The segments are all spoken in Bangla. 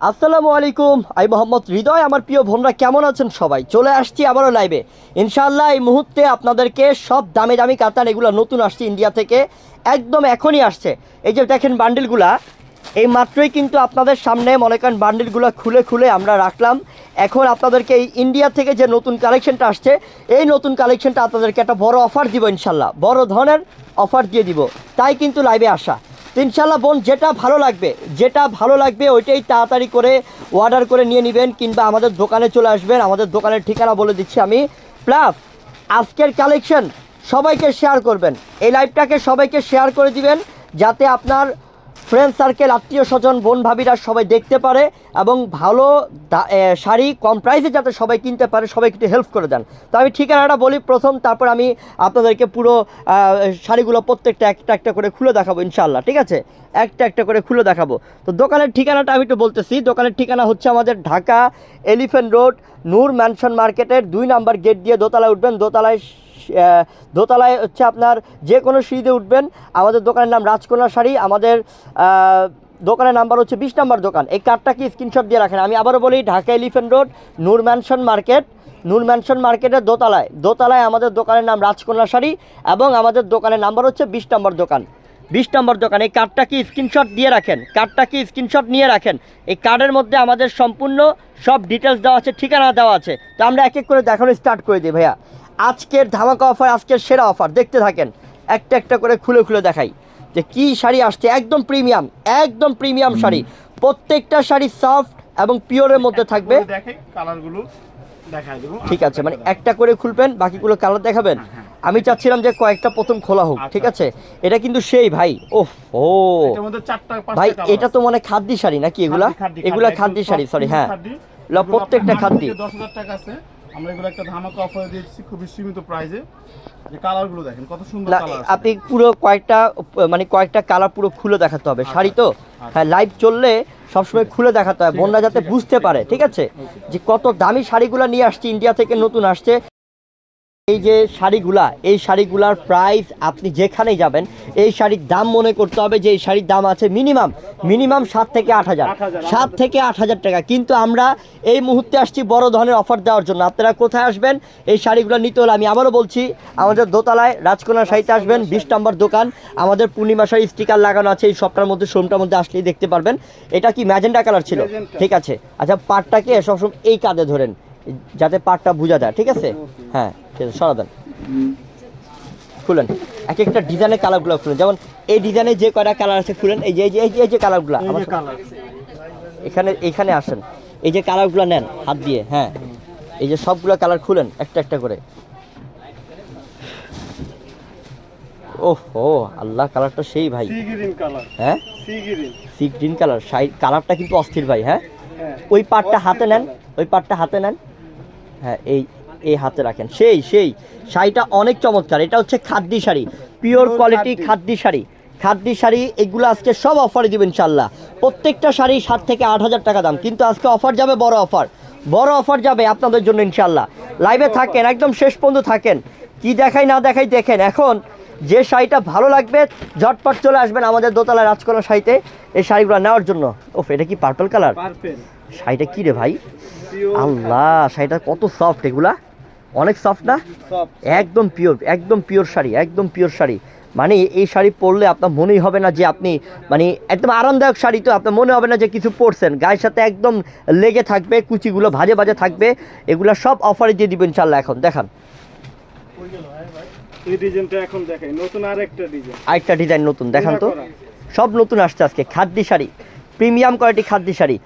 আসসালামু আলাইকুম। আই মোহাম্মদ হৃদয়, আমার প্রিয় বোনরা কেমন আছেন সবাই? চলে আসছি আবারও লাইভে ইনশাআল্লাহ এই মুহূর্তে আপনাদেরকে সব দামি দামি কাতান, এগুলো নতুন আসছে ইন্ডিয়া থেকে। একদম এখনই আসছে। এই যে দেখেন বান্ডিলগুলা এই মাত্রই কিন্তু আপনাদের সামনে মনে করেন বান্ডিলগুলো খুলে খুলে আমরা রাখলাম। এখন আপনাদেরকে এই ইন্ডিয়া থেকে যে নতুন কালেকশনটা আসছে, এই নতুন কালেকশনটা আপনাদেরকে একটা বড় অফার দিব ইনশাল্লাহ বড় ধরনের অফার দিয়ে দিব। তাই কিন্তু লাইভে আসা। ইনশাল্লাহ বোন, যেটা ভালো লাগবে, যেটা ভালো লাগবে ওইটাই তাড়াতাড়ি করে অর্ডার করে নিয়ে নেবেন কিংবা আমাদের দোকানে চলে আসবেন। আমাদের দোকানের ঠিকানা বলে দিচ্ছি আমি। প্লাস, আজকের কালেকশন সবাইকে শেয়ার করবেন। এই লাইভটাকে সবাইকে শেয়ার করে দিবেন, যাতে আপনার ফ্রেন্ড সার্কেল আত্মীয় স্বজন, বোন ভাবিরা সবাই দেখতে পারে এবং ভালো শাড়ি কম প্রাইসে যাতে সবাই কিনতে পারে, সবাই একটু হেল্প করে দেন। তো আমি ঠিকানাটা বলি প্রথম, তারপর আমি আপনাদেরকে পুরো শাড়িগুলো প্রত্যেকটা একটা একটা করে খুলে দেখাবো ইনশাল্লাহ ঠিক আছে? একটা একটা করে খুলে দেখাবো। তো দোকানের ঠিকানাটা আমি একটু বলতেছি, দোকানের ঠিকানা হচ্ছে আমাদের Dhaka elephant road, Noor mansion মার্কেটের দুই নাম্বার গেট দিয়ে দোতলায় উঠবেন, দোতলায় দোতলায় হচ্ছে আপনার যে কোনো সিঁড়িতে উঠবেন। আমাদের দোকানের নাম রাজকন্যা শাড়ি। আমাদের দোকানের নাম্বার হচ্ছে বিশ নাম্বার দোকান। এই কার্ডটা কি স্ক্রিনশট দিয়ে রাখেন? আমি আবারও বলি, Dhaka elephant road Noor mansion market. Noor mansion মার্কেটের দোতলায়। দোতলায় আমাদের দোকানের নাম রাজকন্যা শাড়ি এবং আমাদের দোকানের নাম্বার হচ্ছে বিশ নম্বর দোকান। বিশ নম্বর দোকান। এই কার্ডটা কি স্ক্রিনশট দিয়ে রাখেন? কার্ডটা কি স্ক্রিনশট নিয়ে রাখেন? এই কার্ডের মধ্যে আমাদের সম্পূর্ণ সব ডিটেলস দেওয়া আছে, ঠিকানা দেওয়া আছে। তো আমরা এক এক করে দেখানো স্টার্ট করে দিই ভাইয়া। আজকের ধামাকা অফার আজকের সেরা অফার দেখতে থাকেন একটা একটা করে খুলে খুলে দেখাই। যে কি শাড়ি আসছে? একদম প্রিমিয়াম একদম প্রিমিয়াম শাড়ি। প্রত্যেকটা শাড়ি সফট এবং পিওরের মধ্যে থাকবে। কালারগুলো ঠিক আছে মানে একটা করে খুলবেন বাকিগুলো কালার দেখাবেন। আমি চাচ্ছিলাম যে কয়েকটা প্রথম খোলা হোক ঠিক আছে? এটা কিন্তু সেই ভাই ওফ ও। ভাই এটা তো মানে খাদ্যি শাড়ি নাকি এগুলা? এগুলা খাদ্যি, শাড়ি সরি হ্যাঁ। প্রত্যেকটা খাদ্যি। দশ হাজার টাকা আছে। আমরা এগুলো একটা ধামাকা অফারে দিয়েছি খুবই সীমিত প্রাইসে যে কালারগুলো দেখেন কত সুন্দর কালার আপনি পুরো কয়েকটা মানে কয়েকটা কালার পুরো খুলে দেখাতে হবে। শাড়ি তো? হ্যাঁ লাইভ চললে সবসময় খুলে দেখাতে হয় বন্যা বোনরা যাতে বুঝতে পারে ঠিক আছে? যে কত দামি শাড়িগুলো নিয়ে আসছে ইন্ডিয়া থেকে নতুন আসছে। এই যে শাড়িগুলা এই শাড়িগুলার প্রাইস আপনি যেখানেই যাবেন এই শাড়ির দাম মনে করতে হবে যে এই শাড়ির দাম আছে মিনিমাম মিনিমাম সাত থেকে আট হাজার। সাত থেকে আট হাজার টাকা। কিন্তু আমরা এই মুহূর্তে আসছি বড় ধরনের অফার দেওয়ার জন্য। আপনারা কোথায় আসবেন? এই শাড়িগুলো নিতে হলে আমি আবারও বলছি আমাদের দোতলায় রাজকোনা শাড়িতে আসবেন বিশ নম্বর দোকান। আমাদের পূর্ণিমা শাড়ি স্টিকার লাগানো আছে এই শপটার মধ্যে শোরুমটার মধ্যে আসলেই দেখতে পারবেন। এটা কি ম্যাজেন্ডা কালার ছিল? ঠিক আছে। আচ্ছা পাটটাকে সবসময় এই কাঁধে ধরেন যাতে পাটটা বোঝা যায় ঠিক আছে? হ্যাঁ। ঠিক আছে সরা দেন খুলেন। এক একটা ডিজাইনের কালারগুলো খুলেন। যেমন এই ডিজাইনে যে কয়টা কালার আছে খুলেন। এই যে এই যে এই যে- কালারগুলো। এখানে এখানে আসেন। এই যে কালারগুলো নেন হাত দিয়ে হ্যাঁ। এই যে সবগুলো কালার খুলেন একটা একটা করে। ওহ আল্লাহ কালারটা সেই ভাই। হ্যাঁ? Sea green. কালার। কালারটা কিন্তু অস্থির ভাই হ্যাঁ? হ্যাঁ। ওই পাটটা হাতে নেন ওই পাটটা হাতে নেন। হ্যাঁ এই এই হাতে রাখেন। সেই সেই। শাড়িটা অনেক চমৎকার। এটা হচ্ছে khadi sari. Pure quality khadi. Sari. Khadi sari এগুলো আজকে সব অফারে দিবেন ইনশাল্লাহ প্রত্যেকটা শাড়ি সাত থেকে আট হাজার টাকা দাম। কিন্তু আজকে অফার যাবে বড় অফার বড় অফার যাবে আপনাদের জন্য ইনশাল্লাহ লাইভে থাকেন একদম শেষ পর্যন্ত থাকেন। কি দেখাই না দেখাই দেখেন। এখন যে শাড়িটা ভালো লাগবে ঝটপট চলে আসবেন আমাদের দোতলা রাজকোনা শাড়িতে এই শাড়িগুলো নেওয়ার জন্য। ওফ এটা কি পার্পল কালার শাড়িটা কি রে ভাই? আল্লাহ শাড়িটা কত সফট এগুলা। অনেক সফট না? একদম পিওর একদম পিওর শাড়ি একদম পিওর শাড়ি। মানে এই শাড়ি পরলে আপনার মনেই হবে না যে আপনি মানে একদম আরামদায়ক শাড়ি তো আপনার মনে হবে না যে কিছু পরছেন। গায়ের সাথে একদম লেগে থাকবে কুচিগুলো ভাজে ভাজে থাকবে। এগুলো সব অফারে দিয়ে দিবেন ইনশাল্লাহ এখন দেখান। এই ডিজাইনটা এখন দেখাই নতুন আরেকটা ডিজাইন। আরেকটা ডিজাইন নতুন দেখান তো। সব নতুন আসছে আজকে খাদ্যি শাড়ি প্রিমিয়াম কোয়ালিটি খাদ্যি শাড়ি।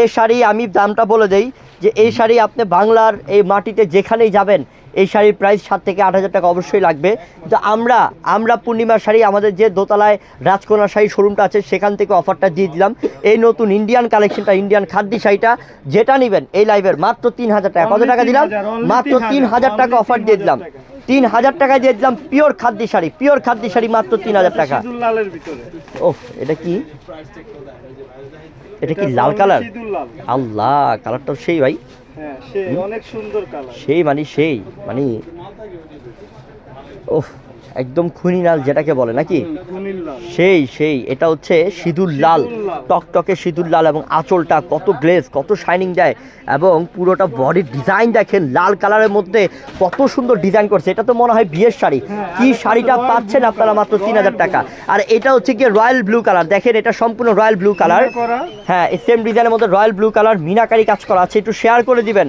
এই শাড়ি আমি দামটা বলে দেই যে এই শাড়ি আপনি বাংলার এই মাটিতে যেখানেই যাবেন এই শাড়ির প্রাইস সাত থেকে আট হাজার টাকা অবশ্যই লাগবে। তো আমরা আমরা পূর্ণিমার শাড়ি আমাদের যে দোতলায় রাজকোনা শাড়ি শোরুমটা আছে সেখান থেকে অফারটা দিয়ে দিলাম। এই নতুন ইন্ডিয়ান কালেকশনটা ইন্ডিয়ান খাদ্যি শাড়িটা যেটা নেবেন এই লাইভের মাত্র তিন হাজার টাকা। কত টাকা দিলাম? মাত্র তিন হাজার টাকা অফার দিয়ে দিলাম। তিন হাজার টাকা দিয়ে দিলাম পিওর খাদ্যি শাড়ি। পিওর খাদ্যি শাড়ি মাত্র তিন হাজার টাকা। ওফ এটা কি? এটা কি লাল কালার? আল্লাহ কালারটা সেই ভাই। হ্যাঁ সেই মানে সেই মানে ওহ একদম খুনি লাল যেটাকে বলে নাকি? সেই সেই এটা হচ্ছে সিঁদুর লাল। টকটকে সিঁদুর লাল এবং আঁচলটা কত গ্লেজ কত শাইনিং দেয় এবং পুরোটা বডির ডিজাইন দেখেন লাল কালারের মধ্যে কত সুন্দর ডিজাইন করছে। এটা তো মনে হয় বিয়ের শাড়ি। কি শাড়িটা পাচ্ছেন আপনারা মাত্র তিন হাজার টাকা। আর এটা হচ্ছে গিয়ে রয়্যাল ব্লু কালার দেখেন এটা সম্পূর্ণ রয়্যাল ব্লু কালার হ্যাঁ সেম ডিজাইনের মধ্যে রয়্যাল ব্লু কালার মিনাকারি কাজ করা আছে। একটু শেয়ার করে দিবেন।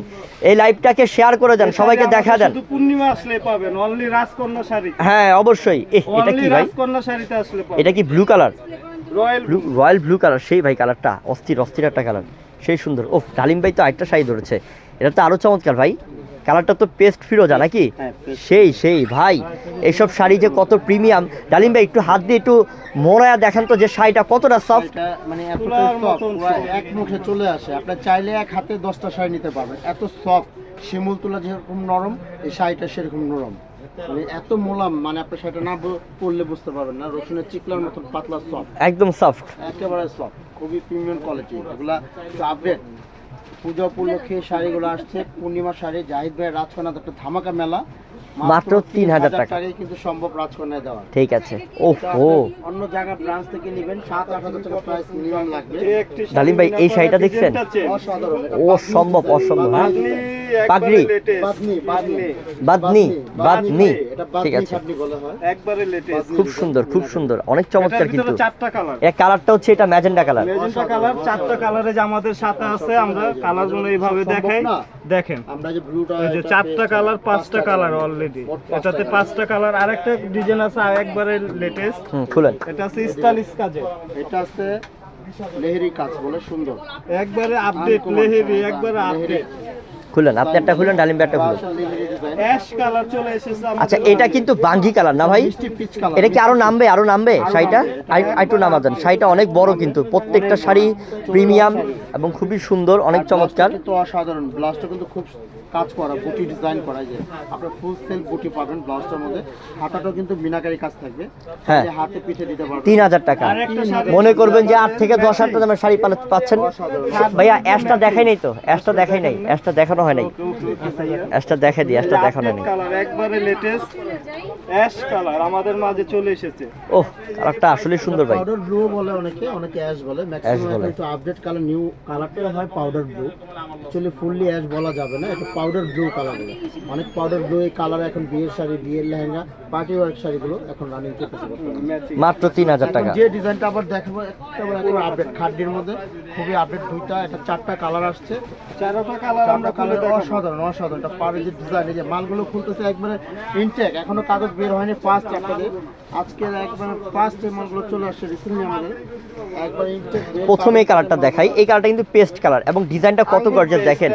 এই লাইভটাকে শেয়ার করে দেন। সবাইকে দেখা দেন। পূর্ণিমা আসলে পাবেন। অনলি রাজকন্যা শাড়ি। হ্যাঁ অবশ্যই। এটা কি ভাই? রাজকন্যা শাড়িতে আসলে এটা কি blue colour blue royal blue colour সেই ভাই কালারটা অস্থির অস্থির একটা কালার সেই সুন্দর। ও ডালিম ভাই তো আরেকটা শাড়ি ধরেছে। এটা তো আরও চমৎকার ভাই। কালারটা তো পেস্ট ফিরোজা নাকি? হ্যাঁ, সেই সেই ভাই এইসব শাড়ি যে কত প্রিমিয়াম ডালিম ভাই একটু হাত দিয়ে একটু মোড়ায়া দেখান তো যে শাড়িটা কতটা সফট মানে এক মুখে চলে আসে। আপনার চাইলে এক হাতে দশটা শাড়ি নিতে পারবেন। এত সফট শিমুল তুলা যেরকম নরম এই শাড়িটা সেরকম নরম। মানে এত মোলাম মানে আপনি সেটা না পড়লে বুঝতে পারবেন না। রসুনের চিকলার মতন পাতলা সফট একদম সফট একেবারে সফট খুবই প্রিমিয়াম কোয়ালিটি এগুলা আপডেট পূজা উপলক্ষে শাড়িগুলো আসছে। পূর্ণিমা শাড়ি জাহিদ ভাই রাজখানাতে একটা ধামাকা মেলা। মাত্র 3,000 টাকা। কিন্তু সম্ভব রাজকন্যায় দেওয়া। ঠিক আছে। অন্য জায়গায় ব্রাঞ্চ থেকে নেবেন সাত আট হাজার টাকা প্রাইস মিনিমাম লাগবে। ডালিম ভাই, এই শাড়িটা দেখছেন? অসাধারণ। ও সম্ভব অসম্ভব হ্যাঁ? পাগড়ি। বাদনি বাদনি বাদনি। বাদনি ঠিক আছে। হয়। একবারে লেটেস্ট। খুব সুন্দর খুব সুন্দর। অনেক চমৎকার কিন্তু। চারটা কালারের কালারটা হচ্ছে এটা ম্যাজেন্ডা কালার কালার চারটা কালারে যে আমাদের সাথে আছে আমরা কালারগুলো এইভাবে দেখাই। দেখেন। আমরা যে ব্লুটা এই যে চারটা কালার পাঁচটা কালার অলরেডি এটাতে পাঁচটা কালার আরেকটা ডিজাইন আছে আর একবারে লেটেস্ট হুম খুলেন এটা আছে স্টাইলিশ কাজে এটা আছে লেহেরি কাজ বলে সুন্দর। একবারে আপডেট লেহেরি একবারে আপডেট খুলেন আপনি একটা খুলেন ডালিম খুলেন। ডিজাইন অ্যাশ কালার চলে এসেছে আচ্ছা এটা কিন্তু বাঙ্গি কালার না ভাই? মিষ্টি পিচ কালার এটা কি আরও নামবে আরও নামবে? শাড়িটা? আই- আরেকটু নামা দেন। শাড়িটা অনেক বড় কিন্তু প্রত্যেকটা শাড়ি প্রিমিয়াম এবং খুবই সুন্দর অনেক চমৎকার। কিন্তু অসাধারণ। ব্লাউজটা কিন্তু খুব কাজ করা বুটি ডিজাইন করা এই যে আপনার ফুল সেল বুটি পাবেন ব্লাউজটার মধ্যে। হাতাটাও কিন্তু মিনাকারি কাজ থাকবে। হ্যাঁ। হাতে পিঠে দিতে পারবেন। তিন হাজার টাকা। মনে করবেন যে আট থেকে দশ হাজার দামের শাড়ি পালা- পাচ্ছেন? ভাইয়া অ্যাশটা দেখাই নাই তো। অ্যাশটা দেখাই নাই। অ্যাশটা দেখানো হয় নাই। অ্যাশটা দেখে দিই অ্যাশটা দেখানো নেই। কালার একবারে লেটেস্ট অ্যাশ কালার আমাদের মাঝে চলে এসেছে। ও কালারটা আসলে সুন্দর ভাই। পাউডার ব্লু বলে অনেকে অনেকে অ্যাশ বলে। ম্যাক্সিমাম একটু আপডেট কালার নিউ কালারটা হয় powder blue actually fully ash বলা যাবে না এটা পাউডার ব্লু। কালার অনেক পাউডার ব্লু এই কালার এখন বিয়ের শাড়ি বিয়ের লেহেঙ্গা পার্টি ওয়ার্ক শাড়িগুলো এখন রানিং। মাত্র তিন হাজার টাকা। যে ডিজাইনটা আবার দেখাবো একেবারে আপডেট খাড্ডির মধ্যে খুবই আপডেট দুইটা এটা চারটা কালার আসছে। চারটা কালার আমরা কালার দেখাবো। অসাধারণ অসাধারণ। এটা পাড়ে যে ডিজাইন এই যে মালগুলো খুলতেছে একবারে ইনটেক এখনও কাগজ বের হয়নি ফার্স্ট আপনাদের আজকে একবারে ফার্স্ট এই মালগুলো চলে আসছে রিসেন্টলি আমাদের। একবার ইনটেক প্রথমে এই কালারটা দেখাই। এই কালারটা কিন্তু পেস্ট কালার এবং ডিজাইনটা কত গর্জেস দেখেন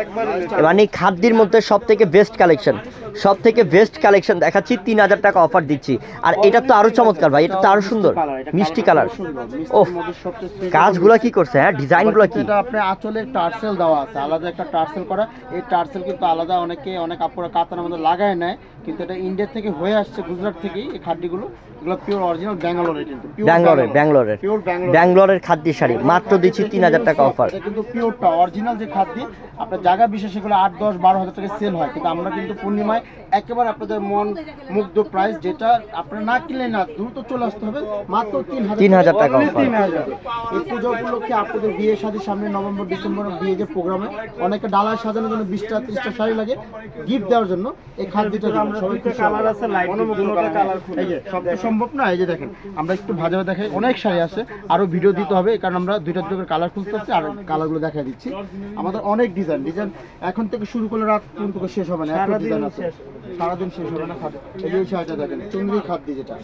মানে খাদ্যের মধ্যে সব থেকে বেস্ট কালেকশন সব থেকে বেস্ট কালেকশন দেখাচ্ছি তিন হাজার টাকা অফার দিচ্ছি। আর এটা তো আরও চমৎকার ভাই এটা তো আরও সুন্দর। মিষ্টি কালার। ও কাজগুলো কি করছে হ্যাঁ? ডিজাইনগুলো কি? এটা আপনি আঁচলে টার্সেল দেওয়া আছে আলাদা একটা টার্সেল করা। এই টার্সেল কিন্তু আলাদা অনেকে অনেক আপুরা কাতার মধ্যে লাগায় নেয় কিন্তু এটা ইন্ডিয়া থেকে হয়ে আসছে গুজরাট থেকেই এই খাদ্যগুলো। এগুলো পিওর অরিজিনাল ব্যাঙ্গালোরে কিন্তু ব্যাঙ্গালোরের ব্যাঙ্গালোরের পিওর ব্যাঙ্গালোরের খাদ্য শাড়ি মাত্র দিচ্ছি তিন হাজার টাকা অফার কিন্তু পিওরটা অরিজিনাল যে খাদ্য আপনার জায়গা বিশেষে এগুলো আট দশ বারো হাজার টাকা সেল হয় কিন্তু আমরা কিন্তু পূর্ণিমায় একেবারে আপনাদের মন মুগ্ধ প্রাইস যেটা আপনারা না কিনলে না দ্রুত চলে আসতে হবে মাত্র তিন হাজার 3,000 টাকা offer। 3,000 এই পুজো উপলক্ষে আপনাদের বিয়ে শাদীর সামনে নভেম্বর ডিসেম্বর বিয়ে যে প্রোগ্রামে অনেকে ডালায় সাজানোর জন্য বিশটা ত্রিশটা শাড়ি লাগে গিফট দেওয়ার জন্য এই খাদ্যটা দিন। সবাই কালার আছে সম্ভব না এই যে দেখেন আমরা একটু ভাজা ভাজা দেখাই অনেক শাড়ি আছে আরও ভিডিও দিতে হবে কারণ আমরা দুইটা দুটো কালার খুঁজতেছি আর কালারগুলো দেখা দিচ্ছি আমাদের অনেক ডিজাইন ডিজাইন এখন থেকে শুরু করলে রাত পর্যন্ত শেষ হবে না এত সারাদিন ডিজাইন আছে। সারাদিন শেষ হবে না খাদ্য এই যে এই শাড়িটা দেখেন চুনরি খাদ্য যেটা।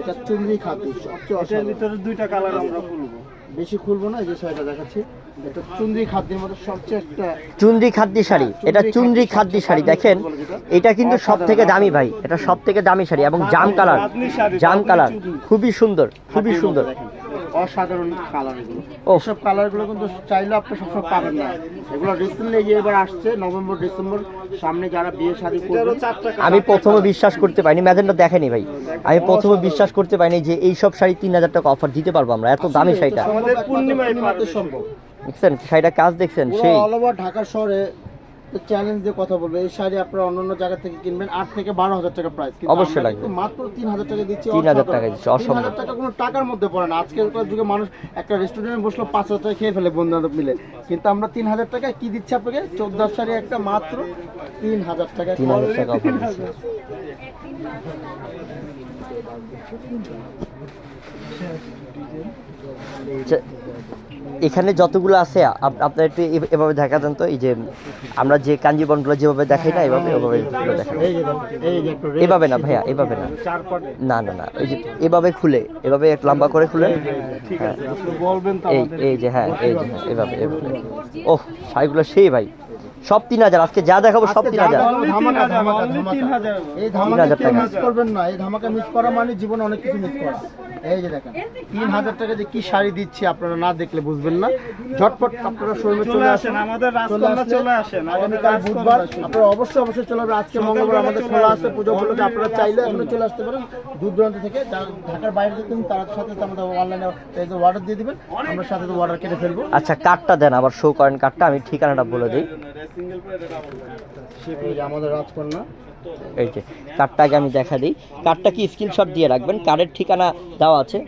এটা চুনরি খাদ্য সবচেয়ে এটার ভিতরে দুইটা কালার আমরা খুলবো। বেশি খুলবো না এই যে শাড়িটা দেখাচ্ছি। এটা চুনরি খাদ্যের মধ্যে সবচেয়ে একটা চুন্দ্রি খাদ্য শাড়ি। এটা চুন্দ্রি খাদ্য শাড়ি। দেখেন এটা কিন্তু সব থেকে দামি ভাই। এটা সব থেকে দামি শাড়ি এবং জাম কালার। জাম কালার। খুবই সুন্দর খুবই সুন্দর। অসাধারণ কালার এগুলো। ওফ। সব কালারগুলো কিন্তু চাইলে আপনি সবসময় পাবেন না। এগুলো রিসেন্টলি যে এবার আসছে নভেম্বর ডিসেম্বর সামনে যারা বিয়ে শাদী করবে আমি প্রথমে বিশ্বাস করতে পারিনি ম্যাজেন্টা দেখেনি ভাই। আমি প্রথমে বিশ্বাস করতে পারিনি যে এই সব শাড়ি তিন হাজার টাকা অফার দিতে পারব আমরা এত দামি শাড়িটা। আমাদের পূর্ণিমায়। সম্ভব দেখছেন শাড়িটা কাজ দেখছেন সেই। অল ওভার ঢাকা শহরে তো চ্যালেঞ্জ দিয়ে কথা বলব। এই শাড়ি আপনারা অন্য অন্য জায়গা থেকে কিনবেন আট থেকে বারো হাজার টাকা প্রাইস অবশ্যই লাগবে। মাত্র তিন হাজার টাকা দিচ্ছি 3,000 অসাধারণ। টাকা দিচ্ছি, 3,000 অসম্ভব। টাকা কোনো টাকার মধ্যে পড়ে না। আজকালকার যুগে মানুষ একটা রেস্টুরেন্টে বসল পাঁচ হাজার টাকা খেয়ে ফেলে বন্ধু বান্ধব মিলে। কিন্তু আমরা তিন হাজার টাকা কি দিচ্ছি আপনাকে? চোদ্দ শাড়ি একটা মাত্র তিন হাজার টাকা তিন হাজার টাকা এখানে যতগুলো আছে আপ- আপনার একটু এভাবে দেখা যান তো এই যে আমরা যে কাঞ্জিবনগুলো যেভাবে দেখাই না এভাবে এভাবে এই এই এভাবে না ভাইয়া এভাবে না। না না না ওই যে এভাবে খুলে এভাবে একটু লম্বা করে খুলে। হ্যাঁ এই এই যে হ্যাঁ এই যে হ্যাঁ, এভাবে এভাবে। ওহ শাড়িগুলো সেই ভাই। সব তিন হাজার আজকে যা দেখাবো সব তিন হাজার। এই ধামাকা 3000 কেউ টাকা। মিস করবেন না এই ধামাকে মিস করা মানে জীবনে অনেক কিছু মিস করা এই যে দেখেন তিন হাজার টাকা যে কি শাড়ি দিচ্ছি আপনারা না দেখলে বুঝবেন না। ঝটপট আপনারা শোরুমে চলে আসেন, আমাদের রাজকন্যা চলে আসেন, আগামীকাল বুধবার আপনারা অবশ্যই অবশ্যই চলে আসবেন। আজকে মঙ্গলবার আমাদের চলে খোলা আছে পুজো উপলক্ষে আপনারা চাইলে এখনও চলে আসতে পারেন। দূর দূরান্ত থেকে ঢাকার বাইরে থেকে তার সাথে সাথে আমাদের অনলাইনে অর্ডার দিয়ে দিবেন। আমরা সাথে তো অর্ডার কেটে ফেলব। আচ্ছা কার্ডটা দেন আবার শো করেন কার্ডটা আমি ঠিকানাটা বলে দিই। আমাদের রাজকন্যা। এই যে কার্ডটাকে আমি দেখা দিই। কার্ডটা কি স্ক্রিনশট দিয়ে রাখবেন? কার্ডের ঠিকানা দেওয়া আছে।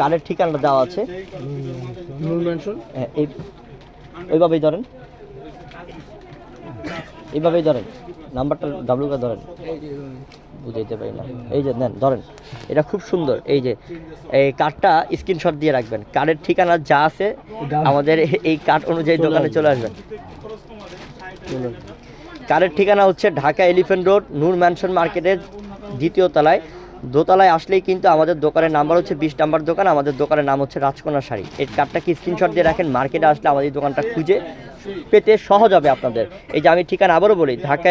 কার্ডের ঠিকানা দেওয়া আছে। মেনশন হ্যাঁ, এই ওইভাবেই ধরেন। এইভাবেই ধরেন। নাম্বারটা ডাব্লু কা ধরেন। বুঝাইতে পারি না। এই যে নেন ধরেন। এটা খুব সুন্দর। এই যে এই কার্ডটা স্ক্রিনশট দিয়ে রাখবেন। কার্ডের ঠিকানা যা আছে আমাদের এই কার্ড অনুযায়ী দোকানে চলে আসবেন। কার্ডের ঠিকানা হচ্ছে Dhaka elephant road, Noor mansion মার্কেটের দ্বিতীয় তলায়। দোতলায় আসলেই কিন্তু আমাদের দোকানের নাম্বার হচ্ছে বিশ নাম্বার দোকান, আমাদের দোকানের নাম হচ্ছে রাজকোনা শাড়ি। এই কার্ডটা কি স্ক্রিনশট দিয়ে রাখেন? মার্কেটে আসলে আমাদের দোকানটা খুঁজে পেতে সহজ হবে আপনাদের। এই যে আমি ঠিকানা আবারও বলি, Dhaka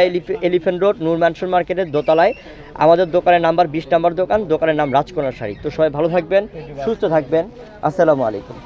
elephant road, Noor mansion মার্কেটের দোতলায় আমাদের দোকানের নাম্বার বিশ নাম্বার দোকান, দোকানের নাম রাজকোনা শাড়ি। তো সবাই ভালো থাকবেন, সুস্থ থাকবেন। আসসালামু আলাইকুম।